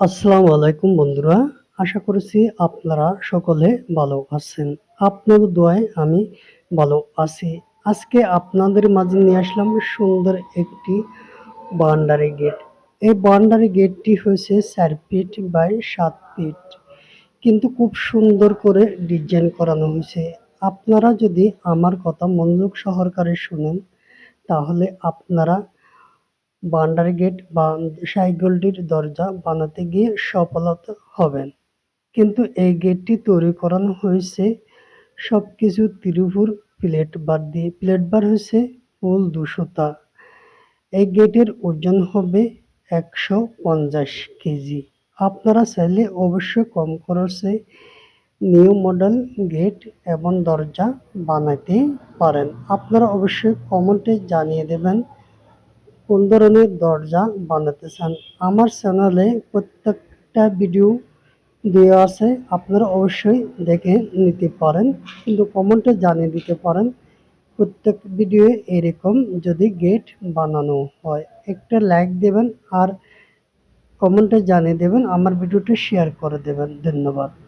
আসসালামু আলাইকুম বন্ধুরা, আশা করছি আপনারা সকলে ভালো আছেন। আপনাদের দোয়ায় আমি ভালো আছি। আজকে আপনাদের মাঝে নিয়ে আসলাম সুন্দর একটি বাউন্ডারি গেট। এই বাউন্ডারি গেটটি হয়েছে চার ফিট বাই সাত ফিট। কিন্তু খুব সুন্দর করে ডিজাইন করানো হয়েছে। আপনারা যদি আমার কথা মনোযোগ সহকারে শুনেন, তাহলে আপনারা বাউন্ডারি গেট বা সাইকেলটির দরজা বানাতে গিয়ে সফলতা হবেন। কিন্তু এই গেটটি তৈরি করানো হয়েছে সব কিছু ত্রিভুর প্লেট বার দিয়ে, প্লেট বার হয়েছে ফুল দুশোতা এই গেটের ওজন হবে একশো পঞ্চাশ কেজি। আপনারা চাইলে অবশ্যই কম খরচে নিউ মডেল গেট এবং দরজা বানাতে পারেন। আপনারা অবশ্যই কমেন্টে জানিয়ে দেবেন কোন ধরনের দরজা বানাতে চান আমার চ্যানেলে প্রত্যেকটা ভিডিও দেওয়া আছে, আপনারা অবশ্যই দেখে নিতে পারেন, কিন্তু কমেন্টে জানিয়ে দিতে পারেন, প্রত্যেক ভিডিও এরকম যদি গেট বানানো হয়। একটা লাইক দেবেন আর কমেন্টে জানিয়ে দেবেন, আমার ভিডিওটা শেয়ার করে দেবেন। ধন্যবাদ।